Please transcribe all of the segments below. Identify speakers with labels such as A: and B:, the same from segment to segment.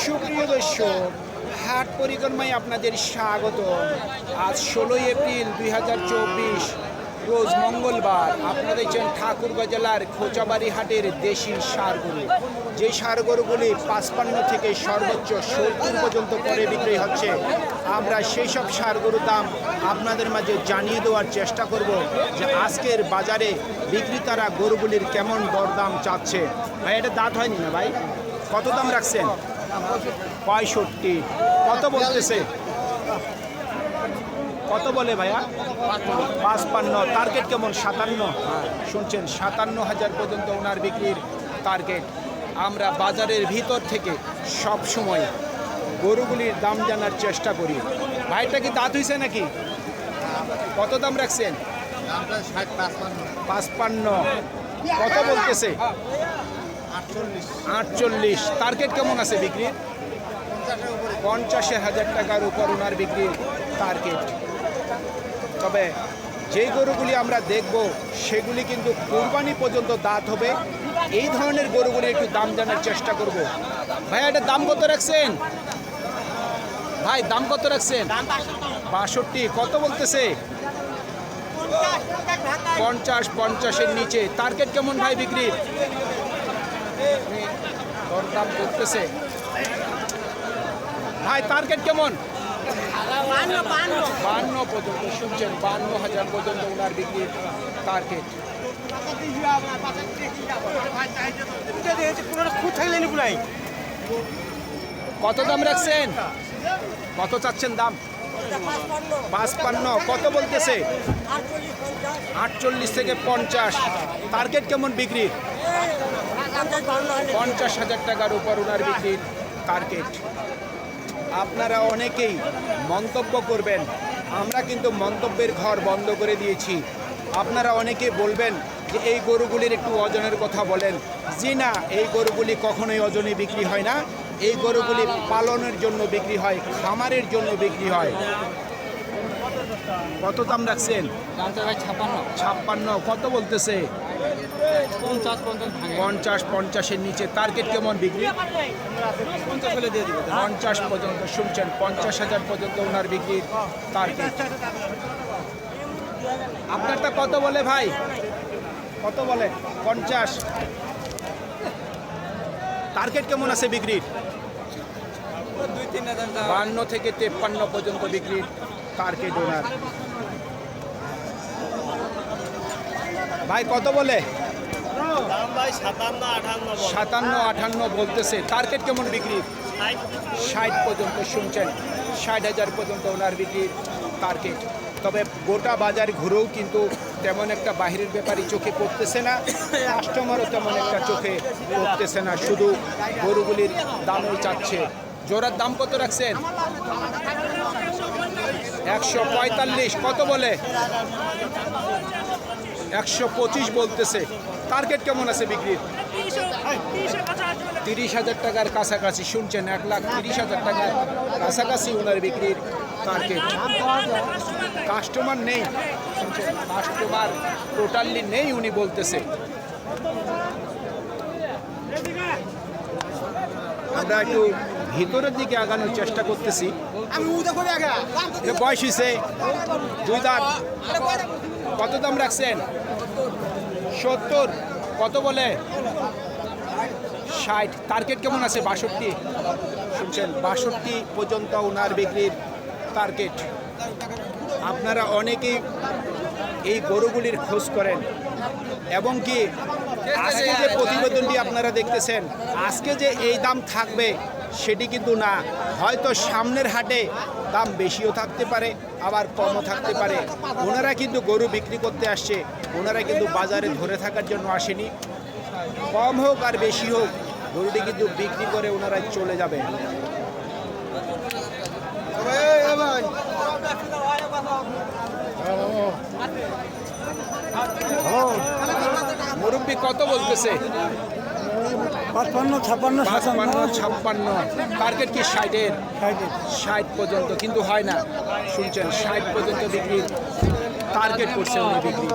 A: সুপ্রিয় দর্শক, হাট পরিক্রমায় আপনাদের স্বাগত। আজ ষোলোই এপ্রিল দুই হাজার চব্বিশ, রোজ মঙ্গলবার। আপনারা দেখছেন ঠাকুরগাঁ জেলার খোঁচাবাড়ি হাটের দেশি সার গরু যে সার গরুগুলি পাঁচপান্ন থেকে সর্বোচ্চ সত্তর পর্যন্ত পরে বিক্রি হচ্ছে, আমরা সেই সব সার গরুর দাম আপনাদের মাঝে জানিয়ে দেওয়ার চেষ্টা করব যে আজকের বাজারে বিক্রেতারা গরুগুলির কেমন দরদাম চাচ্ছে। ভাই, এটা দাঁত হয়নি না ভাই? কত দাম রাখছেন? পঁয়ষট্টি। কত বলতেছে? কত বলে ভাইয়া? পাঁচপান্ন। টার্গেট কেমন? সাতান্ন। শুনছেন সাতান্ন হাজার পর্যন্ত ওনার বিক্রির টার্গেট আমরা বাজারের ভিতর থেকে সব সময় গরুগুলির দাম জানার চেষ্টা করি। ভাইটা কি দাঁত হয়েছে নাকি? কত দাম রাখছেন?
B: পাঁচপান্ন।
A: কত বলতেছে?
B: আটচল্লিশ।
A: টার্গেট কেমন আছে বিক্রির?
B: পঞ্চাশের
A: পঞ্চাশে হাজার টাকার উপর ওনার বিক্রির টার্গেট তবে যেই গরুগুলি আমরা দেখব সেগুলি কিন্তু কোরবানি পর্যন্ত দাঁত হবে। এই ধরনের গরুগুলি একটু দাম জানার চেষ্টা করব। ভাই এটা দাম কত রাখছেন? ভাই দাম কত রাখছেন? বাষট্টি। কত বলতেছে? পঞ্চাশ পঞ্চাশের নিচে। টার্গেট কেমন ভাই বিক্রির? দরদাম করতেছে। ভাই টার্গেট কেমন? বান্ন পর্যন্ত শুনছেন, বান্ন হাজার পর্যন্ত ওনার বিক্রির টার্গেট কত দাম রাখছেন? কত চাচ্ছেন দাম? পাঁচপান্ন। কত বলতেছে? আটচল্লিশ থেকে পঞ্চাশ। টার্গেট কেমন বিক্রির? পঞ্চাশ হাজার টাকার উপর ওনার বিক্রির টার্গেট আপনারা অনেকেই মন্তব্য করবেন, আমরা কিন্তু মন্তব্যের ঘর বন্ধ করে দিয়েছি। আপনারা অনেকে বলবেন যে এই গরুগুলির একটু ওজনের কথা বলেন। জি না, এই গরুগুলি কখনোই ওজনে বিক্রি হয় না। এই গরুগুলি পালনের জন্য বিক্রি হয়, খামারের জন্য বিক্রি হয়। কত দাম রাখছেন? ছাপ্পান্ন। কত বলতেছে?
B: পঞ্চাশ
A: পঞ্চাশের নিচে। টার্গেট কেমন বিক্রি?
B: পঞ্চাশ
A: পর্যন্ত। শুনছেন পঞ্চাশ হাজার পর্যন্ত ওনার বিক্রির টার্গেট। আপনারটা কত বলে ভাই? কত বলে? পঞ্চাশ। টার্গেট কেমন আছে বিক্রির? বান্ন থেকে তেপ্পান্ন পর্যন্ত বিক্রির টার্গেট ওনার। ভাই কত বলে?
B: সাতান্ন
A: আঠান্ন বলতেছে। টার্গেট কেমন বিক্রির ষাট পর্যন্ত। শুনছেন। ষাট হাজার পর্যন্ত ওনার বিক্রির টার্গেট তবে গোটা বাজার ঘুরেও কিন্তু তেমন একটা বাহিরের ব্যাপারই চোখে পড়তেছে না। কাস্টমারও তেমন একটা চোখে পড়তেছে না। শুধু গরুগুলির দামও চাচ্ছে। জোড়ার দাম কত রাখছেন? একশো পঁয়তাল্লিশ। কত বলে? একশো পঁচিশ বলতেছে। টার্গেট কেমন আছে বিক্রির? তিরিশ হাজার টাকার কাছাকাছি শুনছেন? এক লাখ তিরিশ হাজার টাকার কাছাকাছি ওনার বিক্রির টার্গেট কাস্টমার নেই কাস্টমার টোটালি নেই উনি বলতেছে। আমরা একটু ভিতরের দিকে আগানোর চেষ্টা করতেছি। বয়স হয়েছে দুই দাঁত। কত দাম রাখছেন? সত্তর। কত বলে? ষাট। টার্গেট কেমন আছে বাষট্টি? শুনছেন, বাষট্টি পর্যন্ত ওনার বিক্রির টার্গেট। আপনারা অনেকেই এই গরুগুলির খোঁজ করেন। এবং কি, আজকে যে প্রতিবেদনটি আপনারা দেখতেছেন, আজকে যে এই দাম থাকবে সেটি কিন্তু না। হয়তো সামনের হাটে দাম বেশিও থাকতে পারে, আবার কমও থাকতে পারে। ওনারা কিন্তু গরু বিক্রি করতে আসছে। ওনারা কিন্তু বাজারে ধরে থাকার জন্য আসেনি। কম হোক আর বেশি হোক, গরুটি কিন্তু বিক্রি করে ওনারা চলে যাবে। মুরব্বী কত বলতেছে?
C: পাঁচপান্ন ছাপ্পান্ন
A: পাঁচপান্ন ছাপ্পান্ন। টার্গেট কি ষাটের। ষাট পর্যন্ত কিন্তু হয় না। শুনছেন ষাট পর্যন্ত বিক্রি টার্গেট করছে উনি বিক্রি।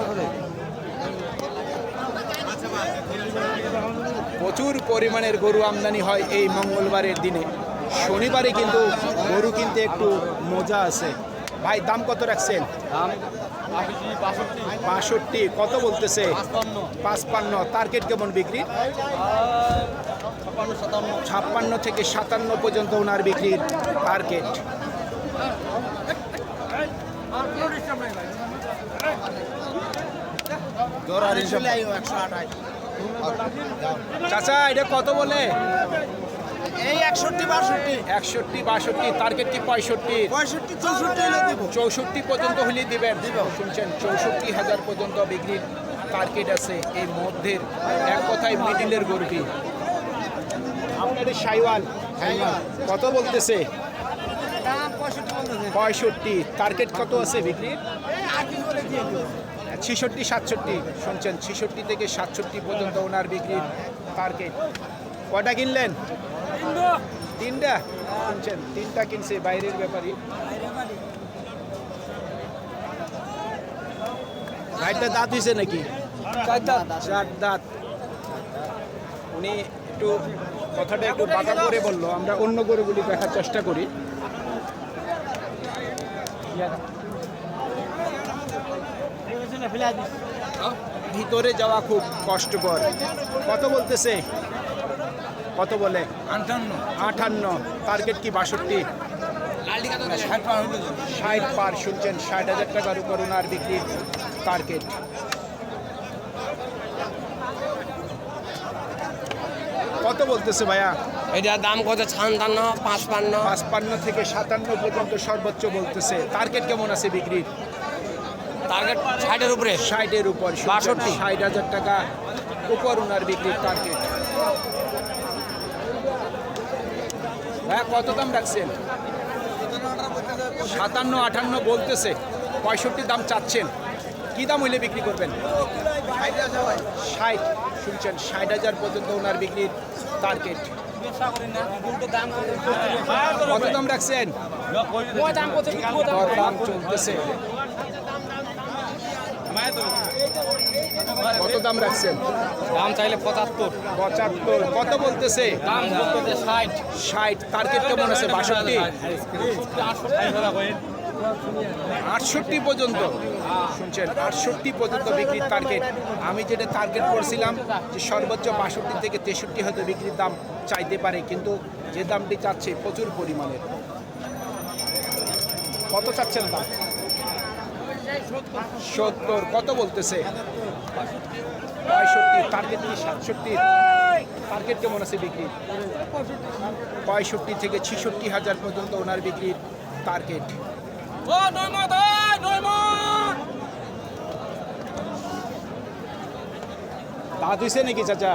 A: প্রচুর পরিমাণের গরু আমদানি হয় এই মঙ্গলবারের দিনে। শনিবারে কিন্তু গরু কিনতে একটু মজা আছে। ভাই দাম কত রাখছেন?
B: দাম বাষট্টি
A: কত বলতেছে?
B: পাঁচপান্ন।
A: টার্গেট কেমন বিক্রি
B: ছাপ্পান্ন
A: থেকে সাতান্ন পর্যন্ত ওনার বিক্রির টার্গেট। চাচা এটা কত বলে?
B: এই একষট্টি বাষট্টি।
A: একষট্টি বাষট্টি টার্গেট কি পঁয়ষট্টি?
B: পঁয়ষট্টি চৌষট্টি হলে দেবো।
A: চৌষট্টি পর্যন্ত হলে দিবেন। শুনছেন চৌষট্টি হাজার পর্যন্ত বিক্রির টার্গেট আছে এই মধ্যের এক কথায় মিডিলের গরুটি। আপনাদের সাইওয়াল। কত বলতেছে?
B: পঁয়ষট্টি
A: টার্গেট কত আছে বিক্রির? ছিষট্টি সাতষট্টি। শুনছেন ছিষট্টি থেকে সাতষট্টি পর্যন্ত ওনার বিক্রির টার্গেট কটা কিনলেন? তিনটা? শুনছেন তিনটা কিনছে বাইরের ব্যাপারই ভাইটা দাঁত হয়েছে নাকি? চার দাঁত। উনি একটু কথাটা একটু বাঁকা করে বলল আমরা অন্য গরুগুলি দেখার চেষ্টা করি। ভিতরে যাওয়া খুব কষ্টকর। কত বলতেছে? কত বলে?
B: আটান্ন।
A: আটান্ন। টার্গেট কি? বাষট্টি।
B: ষাট পার
A: শুনছেন ষাট হাজার টাকার উপর ওনার বিক্রির টার্গেট কত বলতেছে ভাইয়া?
D: এটা দাম কত? ছান্তান্ন পাঁচপান্ন।
A: পাঁচপান্ন থেকে সাতান্ন পর্যন্ত সর্বোচ্চ বলতেছে। টার্গেট কেমন আছে বিক্রির?
D: টার্গেট ষাটের উপরে।
A: ষাটের উপর
D: বাষট্টি।
A: ষাট হাজার টাকা উপর ওনার বিক্রির টার্গেট হ্যাঁ কত দাম রাখছেন? সাতান্ন আটান্ন বলতেছে। পঁয়ষট্টি দাম চাচ্ছেন। কি দাম হইলে বিক্রি করবেন? ষাট। শুনছেন ষাট হাজার পর্যন্ত ওনার বিক্রির টার্গেট কত দাম রাখছেন? দাম চলতেছে। কত দাম রাখছেন?
D: দাম চাইলে পঁচাত্তর।
A: পঁচাত্তর। কত বলতেছে?
D: দাম বলতে ষাট।
A: ষাট। টার্গেট কেমন আছে? বাষট্টি? আটষট্টি পর্যন্ত। শুনছেন আটষট্টি পর্যন্ত বিক্রির টার্গেট। আমি যেটা টার্গেট করছিলাম যে সর্বোচ্চ বাষট্টি থেকে তেষট্টি হয়তো বিক্রির দাম চাইতে পারে কিন্তু যে দামটি চাচ্ছে প্রচুর পরিমাণের কত চাচ্ছেন দাম? সত্তর, কত বলতেছে? পঁয়ষট্টি টার্গেট কি সাতষট্টি। টার্গেট কেমন আছে বিক্রি পঁয়ষট্টি থেকে ছিষট্টি হাজার পর্যন্ত ওনার বিক্রির টার্গেট দাঁত হয়েছে নাকি চাচা?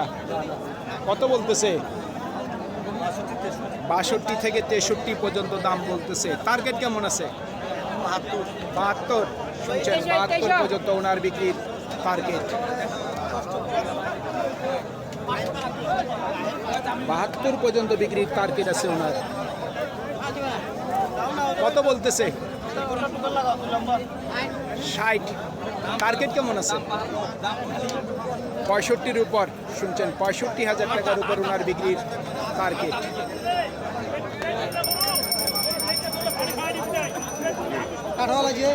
A: কত বলতেছে? বাষট্টি থেকে তেষট্টি পর্যন্ত দাম বলতেছে। টার্গেট কেমন আছে? বাহাত্তর। বাহাত্তর? শুনছেন বাহাত্তর পর্যন্ত ওনার বিক্রির টার্গেট বাহাত্তর পর্যন্ত বিক্রির টার্গেট আছে ওনার। কত বলতেছে? ষাট। টার্গেট কেমন আছে? পঁয়ষট্টির উপর শুনছেন পঁয়ষট্টি হাজার টাকার উপর ওনার বিক্রির টার্গেট
C: কাঠওয়ালা আছে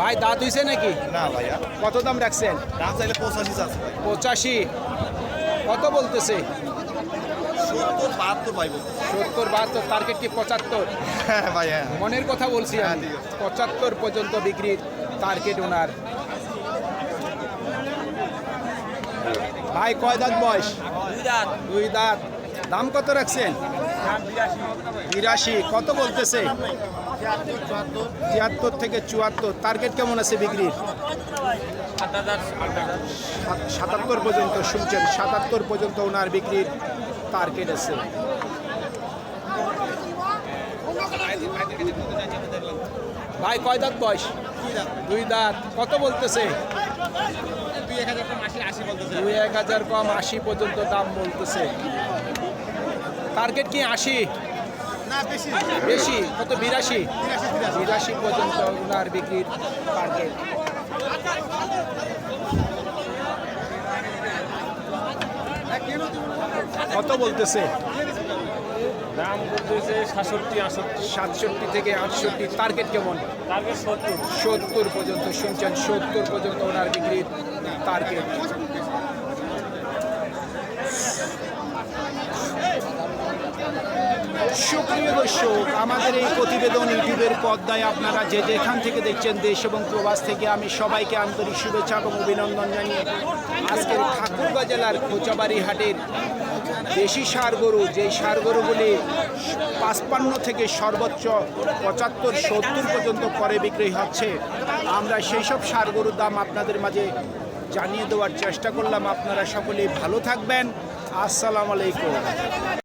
A: ভাই দাঁত হইছে নাকি?
B: না ভাইয়া।
A: কত দাম রাখছেন?
B: দাম চাইলে পঁচাশি আছে
A: পঁচাশি। কত বলতেছে?
B: সত্তর বাহাত্তর পাইব
A: সত্তর বাহাত্তর টার্গেট কি পঁচাত্তর?
B: হ্যাঁ ভাইয়া।
A: মনের কথা বলছি আমি। পঁচাত্তর পর্যন্ত বিক্রির টার্গেট ওনার। ভাই কয় দাঁত বয়স? দুই দাঁত। দাম কত রাখছেন? বিরাশি। কত বলতেছে? তিয়াত্তর থেকে চুয়াত্তর। টার্গেট কেমন আছে বিক্রির? সাতাত্তর পর্যন্ত শুনছেন, সাতাত্তর পর্যন্ত ওনার বিক্রির টার্গেট আছে। ভাই, কয় দাঁত বয়স? দুই দাঁত। কত বলতেছে? দুই এক হাজার কম আশি পর্যন্ত দাম বলতেছে। টার্গেট কি আশি? বেশি। কত বিরাশি? বিরাশি পর্যন্ত ওনার বিক্রির টার্গেট কত বলতেছে?
E: দাম বলতেছে সাতষট্টি আটষট্টি।
A: সাতষট্টি থেকে আটষট্টি। টার্গেট কেমন?
E: টার্গেট সত্তর।
A: সত্তর পর্যন্ত শুনছেন সত্তর পর্যন্ত ওনার বিক্রির টার্গেট সুপ্রিয় দর্শক, আমাদের এই প্রতিবেদন ইউটিউবের পর্দায় আপনারা যে যেখান থেকে দেখছেন দেশ এবং প্রবাস থেকে আমি সবাইকে আন্তরিক শুভেচ্ছা এবং অভিনন্দন জানিয়ে আজকের ঠাকুরগাঁ জেলার খোঁচাবাড়ি হাটের দেশি সার গরু যেই সার গরুগুলি পাঁচপান্ন থেকে সর্বোচ্চ পঁচাত্তর, সত্তর পর্যন্ত করে বিক্রি হচ্ছে। আমরা সেই সব সার গরুর দাম আপনাদের মাঝে জানিয়ে দেওয়ার চেষ্টা করলাম। আপনারা সকলেই ভালো থাকবেন। আসসালামু আলাইকুম।